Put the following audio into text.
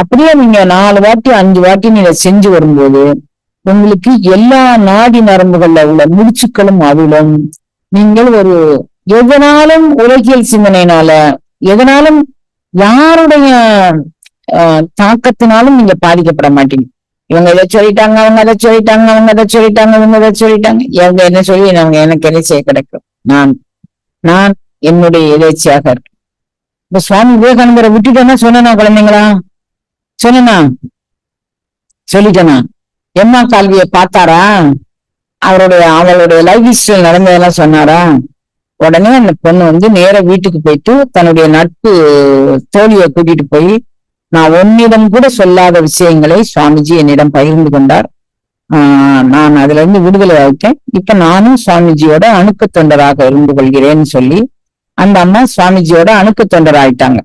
அப்படியே நீங்க நாலு வாட்டி அஞ்சு வாட்டி நீங்க செஞ்சு வரும்போது உங்களுக்கு எல்லா நாடி நரம்புகள்ல உள்ள முடிச்சுக்களும் அவிழும். நீங்கள் ஒரு எதனாலும் உலகியல் சிந்தனையினால எதனாலும் யாருடைய தாக்கத்தினாலும் நீங்க பாதிக்கப்பட மாட்டீங்க. இவங்க இதை சொல்லிட்டாங்க அவங்க அதை சொல்லிட்டாங்க அவங்க அதை சொல்லிட்டாங்க இவங்க இதை சொல்லிட்டாங்க. இவங்க என்ன சொல்லி அவங்க எனக்கு என்ன செய்ய கிடைக்கும்? நான் நான் என்னுடைய எதேச்சியாக இருக்கேன். இப்ப சுவாமி விவேகானந்தரை விட்டுட்டேன்னா சொன்னா குழந்தைங்களா? சொன்னா சொல்லிட்டேனா? எம்மா கால்வியை பார்த்தாரா? அவருடைய அவளுடைய லைஃப் ஹிஸ்டரியில் நடந்ததெல்லாம் சொன்னாரா? உடனே அந்த பொண்ணு வந்து நேர வீட்டுக்கு போயிட்டு தன்னுடைய நட்பு தோழியை கூட்டிட்டு போய் நான் உன்னிடம் கூட சொல்லாத விஷயங்களை சுவாமிஜி என்னிடம் பகிர்ந்து கொண்டார். ஆஹ் நான் அதுல இருந்து விடுதலை ஆகிட்டேன் இப்ப நானும் சுவாமிஜியோட அணுக்கு தொண்டராக இருந்து கொள்கிறேன்னு சொல்லி அந்த அம்மா சுவாமிஜியோட அணுக்கு தொண்டர் ஆயிட்டாங்க